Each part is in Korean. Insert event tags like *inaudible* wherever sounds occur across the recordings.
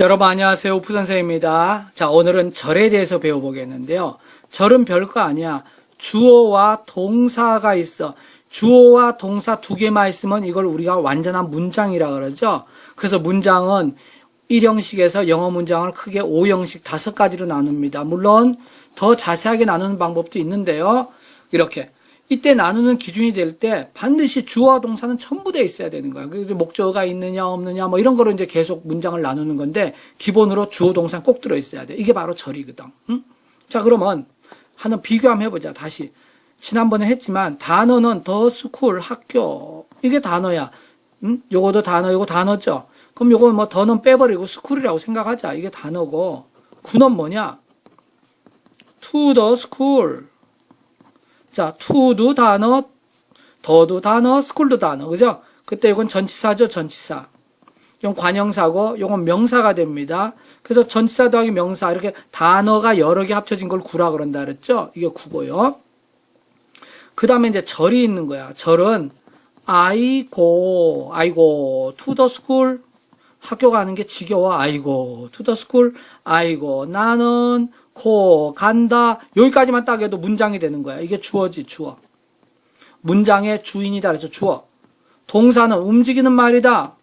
여러분 안녕하세요. 우프 선생입니다. 자, 오늘은 절에 대해서 배워보겠는데요. 절은 별거 아니야. 주어와 동사가 있어. 주어와 동사 두 개만 있으면 이걸 우리가 완전한 문장이라 그러죠. 그래서 문장은 1형식에서 영어 문장을 크게 5형식 다섯 가지로 나눕니다. 물론 더 자세하게 나누는 방법도 있는데요. 이렇게 이때 나누는 기준이 될 때 반드시 주어와 동사는 돼 있어야 되는 거야. 그래서 목적어가 있느냐 없느냐 뭐 이런 거로 이제 계속 문장을 나누는 건데 기본으로 주어 동사 꼭 들어 있어야 돼. 이게 바로 절이거든. 응? 자 그러면 하나 비교 한번 해보자. 다시 지난번에 했지만 단어는 더 스쿨 학교 이게 단어야. 응? 요거도 단어 요거 단어죠. 그럼 요거 뭐 더는 빼버리고 스쿨이라고 생각하자. 이게 단어고 구는 뭐냐? to the school. 자, to도 단어, 더도 단어, school도 단어. 그죠? 그때 이건 전치사죠, 전치사. 이건 관형사고, 이건 명사가 됩니다. 그래서 전치사 더하기 명사, 이렇게 단어가 여러 개 합쳐진 걸 구라 그런다 그랬죠? 이게 구고요. 그 다음에 이제 절이 있는 거야. 절은, 아이고, 아이고, to the school. 학교 가는 게 지겨워, 아이고. to the school, 아이고. 나는, 고, 간다. 여기까지만 딱 해도 문장이 되는 거야. 이게 주어지, 주어. 문장의 주인이다. 그래서 주어. 동사는 움직이는 말이다.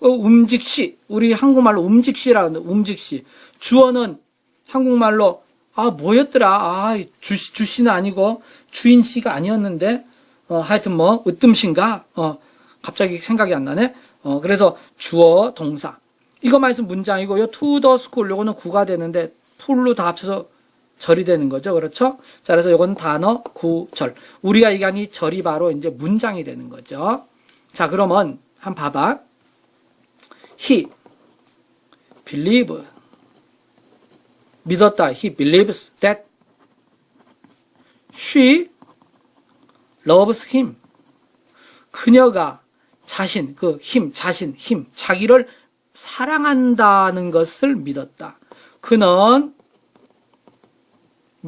어, 움직시. 우리 한국말로 움직시라 하는데, 움직시. 주어는 한국말로, 아, 뭐였더라. 아, 주, 주씨는 아니고, 주인씨가 아니었는데, 어, 하여튼 뭐, 으뜸신가? 어, 갑자기 생각이 안 나네? 어, 그래서 주어, 동사. 이것만 있으면 문장이고, 요 to the school, 요거는 구가 되는데, 풀로 다 합쳐서 절이 되는 거죠. 그렇죠? 자, 그래서 요건 단어, 구, 절. 우리가 얘기한 이 절이 바로 이제 문장이 되는 거죠. 자, 그러면, 한번 봐봐. He, believe. 믿었다. He believes that she loves him. 그녀가 자신, 그 힘, 자신, 힘, 자기를 사랑한다는 것을 믿었다. 그는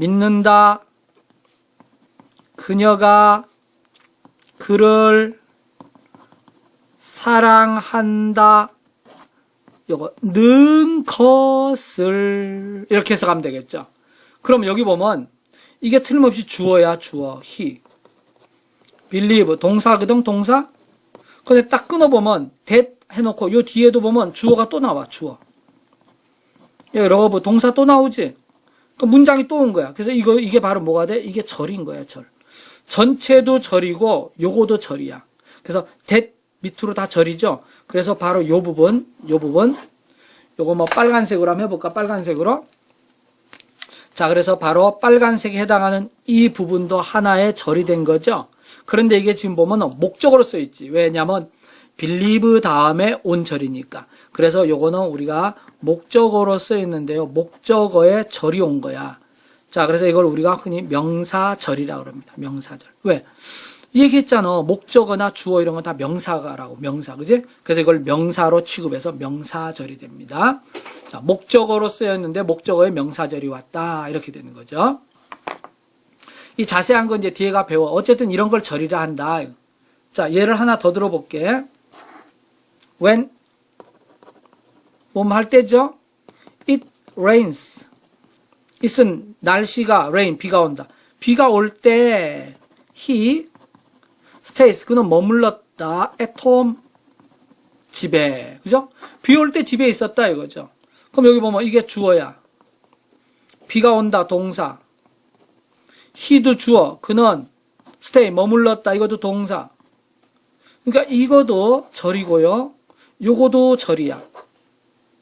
믿는다. 그녀가 그를 사랑한다. 요거 는 것을 이렇게 해서 가면 되겠죠. 그럼 여기 보면 이게 틀림없이 주어야 주어 he believe 동사거든 동사 근데 딱 끊어 보면 that 해놓고 요 뒤에도 보면 주어가 또 나와 주어 여기 러브 동사 또 나오지 그 문장이 또 온 거야. 그래서 이거 이게 바로 뭐가 돼? 이게 절인 거야 절. 전체도 절이고 요거도 절이야. 그래서 that 밑으로 다 절이죠? 그래서 바로 요 부분 요 부분. 요거 뭐 빨간색으로 한번 해 볼까? 빨간색으로. 자, 그래서 바로 빨간색에 해당하는 이 부분도 하나의 절이 된 거죠. 그런데 이게 지금 보면 목적으로 써 있지. 왜냐면 빌리브 다음에 온 절이니까. 그래서 요거는 우리가 목적어로 써 있는데요. 목적어에 절이 온 거야. 자, 그래서 이걸 우리가 흔히 명사절이라고 합니다. 명사절. 왜? 얘기했잖아. 목적어나 주어 이런 건 다 명사가라고. 명사. 그지? 그래서 이걸 명사로 취급해서 명사절이 됩니다. 자, 목적어로 쓰였는데 목적어에 명사절이 왔다. 이렇게 되는 거죠. 이 자세한 건 이제 뒤에가 배워. 어쨌든 이런 걸 절이라 한다. 자, 예를 하나 더 들어볼게. When 뭐할 때죠? it rains. it은 날씨가 rain 비가 온다. 비가 올 때 he stays 그는 머물렀다 at home 집에 그죠? 비 올 때 집에 있었다 이거죠. 그럼 여기 보면 이게 주어야. 비가 온다 동사. he도 주어. 그는 stay 머물렀다 이것도 동사. 그러니까 이것도 절이고요. 요거도 절이야.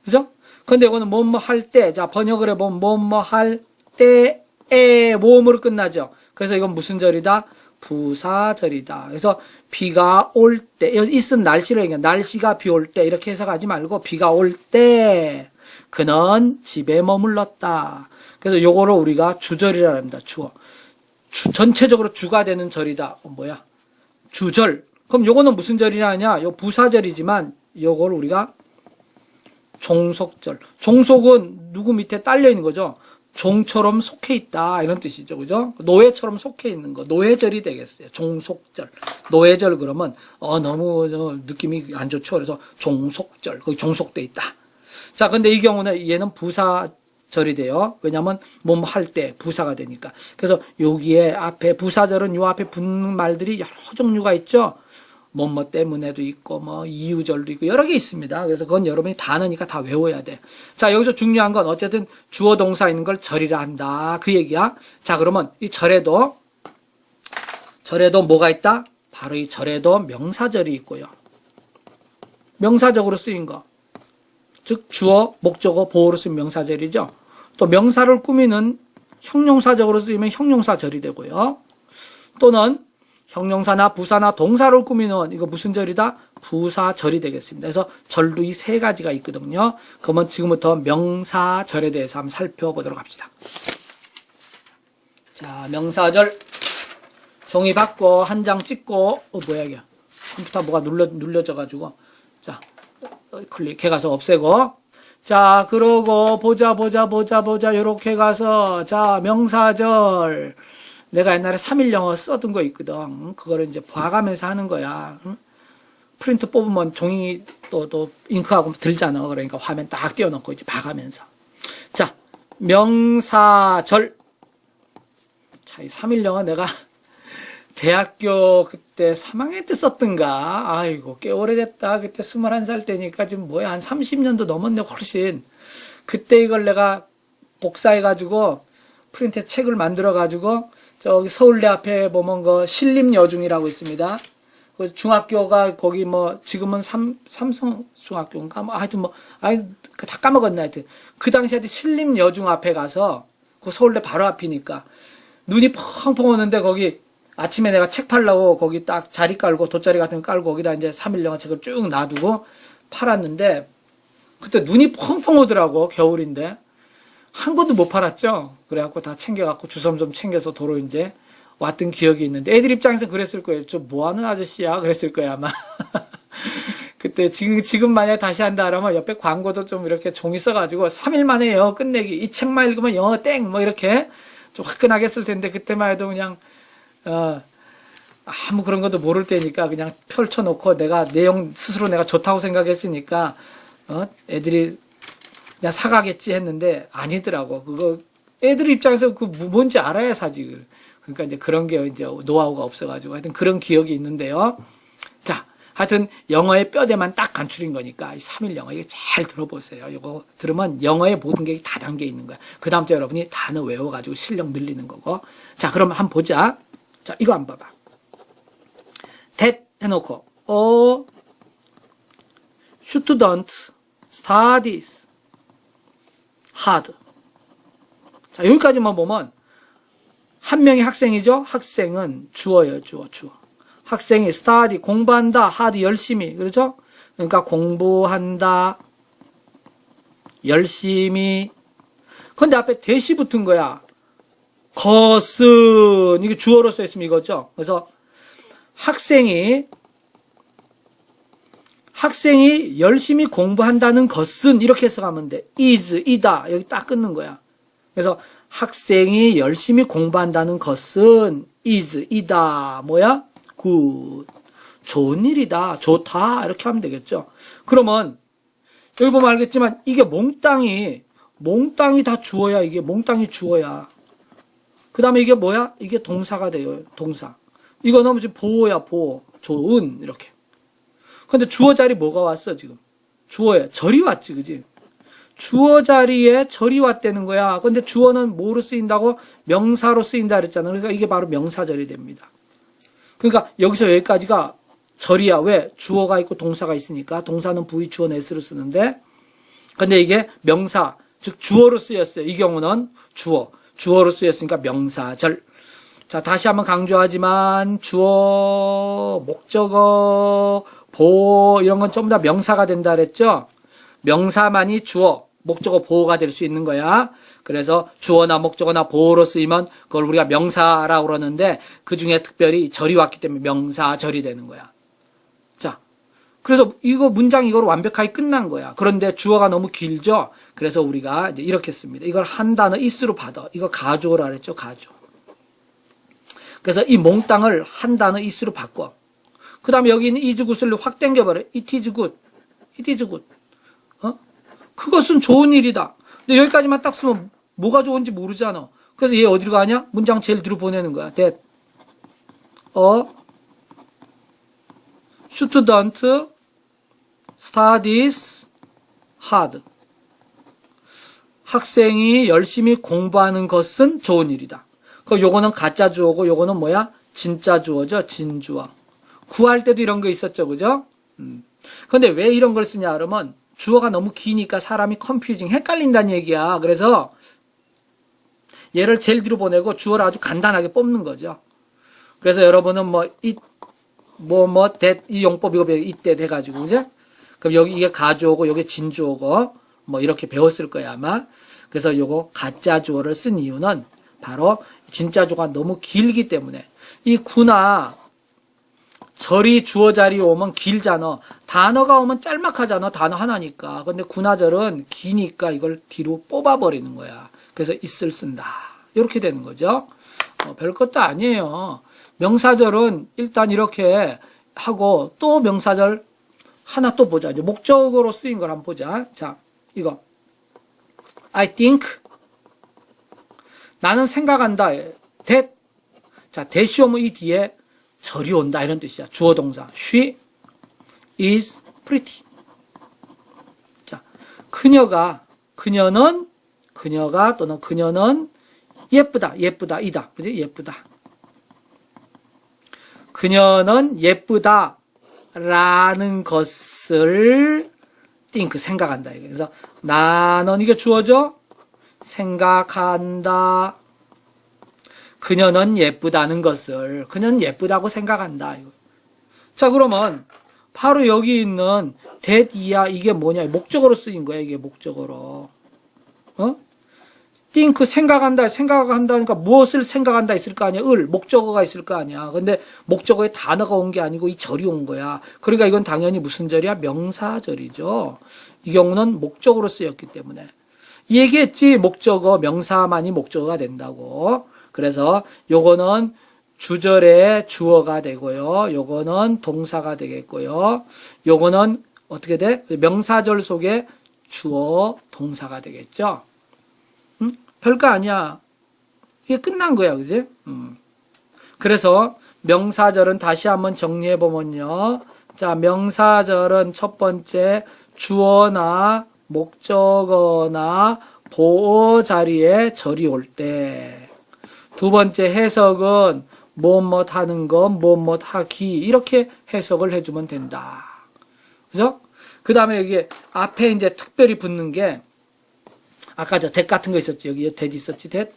그죠? 근데 이거는 뭐뭐 할 때, 자, 번역을 해보면 뭐뭐 할 때에 모음으로 끝나죠. 그래서 이건 무슨 절이다? 부사절이다. 그래서 비가 올 때, 여기 있은 날씨를 얘기해. 날씨가 비 올 때, 이렇게 해석하지 말고, 비가 올 때, 그는 집에 머물렀다. 그래서 요거를 우리가 주절이라 합니다. 주어. 주, 전체적으로 주가 되는 절이다. 어, 뭐야? 주절. 그럼 요거는 무슨 절이냐 하냐? 요 부사절이지만, 요걸 우리가 종속절. 종속은 누구 밑에 딸려 있는 거죠? 종처럼 속해 있다 이런 뜻이죠, 그죠? 노예처럼 속해 있는 거, 노예절이 되겠어요. 종속절, 노예절 그러면 어 너무 저, 느낌이 안 좋죠. 그래서 종속절, 거기 종속돼 있다. 자, 근데 이 경우는 얘는 부사절이 돼요. 왜냐면 몸 할 때 부사가 되니까. 그래서 여기에 앞에 부사절은 요 앞에 붙는 말들이 여러 종류가 있죠. 뭐뭐 때문에도 있고 뭐 이유절도 있고 여러 개 있습니다. 그래서 그건 여러분이 단어니까 다 외워야 돼. 자, 여기서 중요한 건 어쨌든 주어 동사 있는 걸 절이라 한다. 그 얘기야. 자, 그러면 이 절에도 절에도 뭐가 있다? 바로 이 절에도 명사절이 있고요. 명사적으로 쓰인 거. 즉 주어, 목적어, 보호로 쓰인 명사절이죠. 또 명사를 꾸미는 형용사적으로 쓰이면 형용사절이 되고요. 또는 형용사나 부사나 동사를 꾸미는 이거 무슨 절이다? 부사절이 되겠습니다. 그래서 절도 이 세 가지가 있거든요. 그러면 지금부터 명사절에 대해서 한번 살펴보도록 합시다. 자, 명사절 종이 받고 한 장 찍고 어 뭐야 이게 컴퓨터 뭐가 눌러 눌려져 가지고 자 어, 클릭해 가서 없애고 자 그러고 보자 보자 보자 보자 요렇게 가서 자 명사절 내가 옛날에 3일 영어 써둔 거 있거든 그거를 이제 봐가면서 하는 거야 응? 프린트 뽑으면 종이 또 또 잉크하고 들잖아 그러니까 화면 딱 띄워놓고 이제 봐가면서 자 명사절 자 이 3일 영어 내가 *laughs* 대학교 그때 3학년 때 썼던가. 아이고, 꽤 오래됐다. 그때 21살 때니까 지금 뭐야, 한 30년도 넘었네, 훨씬. 그때 이걸 내가 복사해가지고, 프린트 책을 만들어가지고, 저기 서울대 앞에 보면 그 신림여중이라고 있습니다. 그 중학교가 거기 뭐, 지금은 삼, 삼성 중학교인가? 뭐, 하여튼 뭐, 아이, 그다 까먹었네, 하여튼. 그 당시 하여튼 신림여중 앞에 가서, 그 서울대 바로 앞이니까, 눈이 펑펑 오는데 거기 아침에 내가 책 팔라고 거기 딱 자리 깔고 돗자리 같은 거 깔고 거기다 이제 3일 영어 책을 쭉 놔두고 팔았는데 그때 눈이 펑펑 오더라고 겨울인데 한 권도 못 팔았죠. 그래갖고 다 챙겨갖고 주섬좀 챙겨서 도로 이제 왔던 기억이 있는데 애들 입장에서 그랬을 거예요. 저 뭐하는 아저씨야 그랬을 거야 아마. *laughs* 그때 지금 지금 만약에 다시 한다 그러면 옆에 광고도 좀 이렇게 종이 써가지고 3일 만에 영어 끝내기 이 책만 읽으면 영어 땡 뭐 이렇게 좀 화끈하게 했을 텐데 그때만 해도 그냥 어, 아무 그런 것도 모를 때니까 그냥 펼쳐놓고 내가 내용 스스로 내가 좋다고 생각했으니까 어, 애들이 그냥 사가겠지 했는데 아니더라고. 그거 애들 입장에서 그 뭔지 알아야 사지. 그러니까 이제 그런 게 이제 노하우가 없어가지고 하여튼 그런 기억이 있는데요. 자, 하여튼 영어의 뼈대만 딱 간추린 거니까 이 3일 영어 이거 잘 들어보세요. 이거 들으면 영어의 모든 게 다 담겨 있는 거야. 그 다음부터 여러분이 단어 외워가지고 실력 늘리는 거고. 자, 그럼 한번 보자. 자, 이거 한번 봐봐. that 해놓고, 어, student studies hard. 자, 여기까지만 보면, 한 명이 학생이죠? 학생은 주어예요, 주어, 주어. 학생이 study, 공부한다, hard, 열심히. 그렇죠? 그러니까 공부한다, 열심히. 근데 앞에 대시 붙은 거야. 것은 이게 주어로 써 있으면 이거죠. 그래서 학생이 학생이 열심히 공부한다는 것은 이렇게 해석하면 돼. is 이다 여기 딱 끊는 거야. 그래서 학생이 열심히 공부한다는 것은 is 이다 뭐야? good 좋은 일이다 좋다 이렇게 하면 되겠죠. 그러면 여기 보면 알겠지만 이게 몽땅이 몽땅이 다 주어야 이게 몽땅이 주어야. 그 다음에 이게 뭐야? 이게 동사가 돼요. 동사. 이거 너무 지금 보호야, 보호. 좋은, 이렇게. 근데 주어 자리 뭐가 왔어, 지금? 주어에. 절이 왔지, 그지? 주어 자리에 절이 왔다는 거야. 근데 주어는 뭐로 쓰인다고? 명사로 쓰인다 그랬잖아. 그러니까 이게 바로 명사절이 됩니다. 그러니까 여기서 여기까지가 절이야. 왜? 주어가 있고 동사가 있으니까. 동사는 V, 주어, s를 쓰는데. 근데 이게 명사, 즉 주어로 쓰였어요. 이 경우는 주어. 주어로 쓰였으니까 명사절. 자, 다시 한번 강조하지만 주어, 목적어, 보호 이런 건 전부 다 명사가 된다 그랬죠? 명사만이 주어, 목적어, 보호가 될 수 있는 거야. 그래서 주어나 목적어나 보호로 쓰이면 그걸 우리가 명사라고 그러는데 그 중에 특별히 절이 왔기 때문에 명사절이 되는 거야. 자, 그래서 이거 문장 이걸 완벽하게 끝난 거야. 그런데 주어가 너무 길죠? 그래서 우리가 이제 이렇게 씁니다. 이걸 한 단어 is로 받아. 이거 가주어라 그랬죠? 가주어. 그래서 이 몽땅을 한 단어 is로 바꿔. 그 다음에 여기 있는 good을 확 당겨버려. it is good. it. 어? 그것은 좋은 일이다. 근데 여기까지만 딱 쓰면 뭐가 좋은지 모르잖아. 그래서 얘 어디로 가냐? 문장 제일 뒤로 보내는 거야. that a student studies hard. 학생이 열심히 공부하는 것은 좋은 일이다. 그 요거는 가짜 주어고 요거는 뭐야? 진짜 주어죠. 진주어. 구할 때도 이런 거 있었죠. 그죠? 음. 근데 왜 이런 걸 쓰냐 그러면 주어가 너무 기니까 사람이 컨퓨징 헷갈린다는 얘기야. 그래서 얘를 제일 뒤로 보내고 주어를 아주 간단하게 뽑는 거죠. 그래서 여러분은 뭐, 이, 뭐, 뭐, 대, 이 용법 이거 이때 돼 가지고, 그죠? 그럼 여기 이게 가주어고, 여기 진주어고, 뭐, 이렇게 배웠을 거야, 아마. 그래서 요거 가짜 주어를 쓴 이유는 바로 진짜 주어가 너무 길기 때문에. 이 구나, 절이 주어 자리 오면 길잖아. 단어가 오면 짤막하잖아. 단어 하나니까. 근데 군화절은 기니까 이걸 뒤로 뽑아버리는 거야. 그래서 있을 쓴다. 이렇게 되는 거죠. 어, 별 것도 아니에요. 명사절은 일단 이렇게 하고 또 명사절 하나 또 보자. 이제 목적으로 쓰인 걸 한번 보자. 자, 이거. I think. 나는 생각한다. that. 자, 대시 오면 이 뒤에 절이 온다. 이런 뜻이야. 주어 동사. She is pretty. 자, 그녀가, 그녀는, 그녀가 또는 그녀는 예쁘다. 예쁘다. 이다. 그지? 예쁘다. 그녀는 예쁘다. 라는 것을 think 생각한다. 이거. 그래서 나는 이게 주어져 생각한다. 그녀는 예쁘다는 것을 그녀는 예쁘다고 생각한다. 자 그러면 바로 여기 있는 that이야 이게 뭐냐? 목적으로 쓰인 거야 이게 목적으로. 어? think 생각한다 생각한다니까 무엇을 생각한다 있을 거 아니야? 을 목적어가 있을 거 아니야. 근데 목적어에 단어가 온 게 아니고 이 절이 온 거야. 그러니까 이건 당연히 무슨 절이야? 명사절이죠. 이 경우는 목적으로 쓰였기 때문에. 얘기했지 목적어 명사만이 목적어가 된다고 그래서 요거는 주절의 주어가 되고요 요거는 동사가 되겠고요 요거는 어떻게 돼 명사절 속에 주어 동사가 되겠죠 음? 별거 아니야. 이게 끝난 거야, 그지? 음. 그래서 명사절은 다시 한번 정리해 보면요. 자, 명사절은 첫 번째 주어나 목적어나 보어 자리에 절이 올 때. 두 번째 해석은 뭐뭐 하는 것, 뭐뭐 하기 이렇게 해석을 해주면 된다. 그죠? 그 다음에 여기 앞에 이제 특별히 붙는 게 아까 저대 같은 거 있었지. 여기 대 있었지. 대.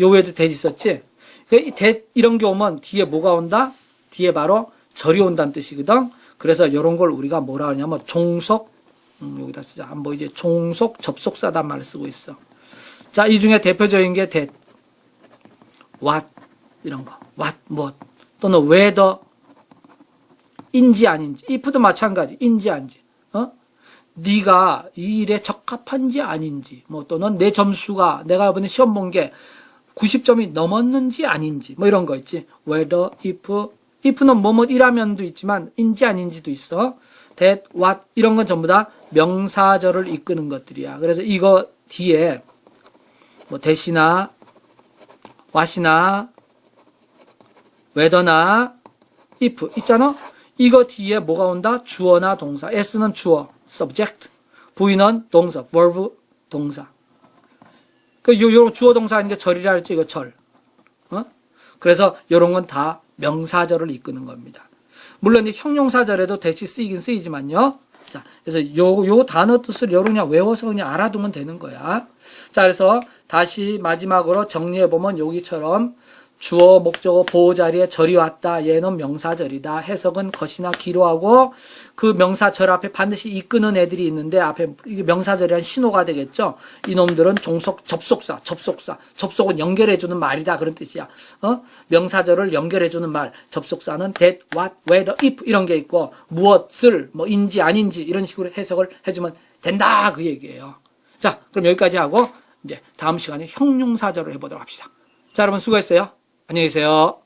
요 외에도 대 있었지. 대 이런 게 오면 뒤에 뭐가 온다? 뒤에 바로 절이 온다는 뜻이거든. 그래서 이런 걸 우리가 뭐라 하냐면 종속 음, 여기다 쓰자. 한번 이제 종속 접속사단 말을 쓰고 있어. 자, 이 중에 대표적인 게 that, what 이런 거. what 뭐 또는 whether 인지 아닌지. if도 마찬가지. 인지 아닌지. 어? 네가 이 일에 적합한지 아닌지, 뭐 또는 내 점수가 내가 이번에 시험 본 게 90점이 넘었는지 아닌지, 뭐 이런 거 있지. whether, if, if는 뭐뭐 이라면도 있지만 인지 아닌지도 있어. that, what 이런 건 전부 다 명사절을 이끄는 것들이야. 그래서 이거 뒤에 뭐 that이나 what이나 whether나 if 있잖아. 이거 뒤에 뭐가 온다? 주어나 동사. s는 주어. subject. V는 동사, verb 동사. 그, 요, 요 주어 동사 아닌 게 절이라 했죠, 이거 절. 어? 그래서 요런 건 다 명사절을 이끄는 겁니다. 물론 형용사절에도 대시 쓰이긴 쓰이지만요. 자, 그래서 요, 요 단어 뜻을 여러 그냥 외워서 그냥 알아두면 되는 거야. 자, 그래서 다시 마지막으로 정리해보면 여기처럼 주어, 목적어, 보호 자리에 절이 왔다. 얘는 명사절이다. 해석은 것이나 기로 하고 그 명사절 앞에 반드시 이끄는 애들이 있는데 앞에 이게 명사절이란 신호가 되겠죠. 이놈들은 종속 접속사, 접속사, 접속은 연결해 주는 말이다 그런 뜻이야. 어? 명사절을 연결해 주는 말, 접속사는 that, what, whether, if 이런 게 있고 무엇을 뭐 인지 아닌지 이런 식으로 해석을 해 주면 된다 그 얘기예요. 자, 그럼 여기까지 하고 이제 다음 시간에 형용사절을 해 보도록 합시다. 자, 여러분 수고했어요. 안녕히 계세요.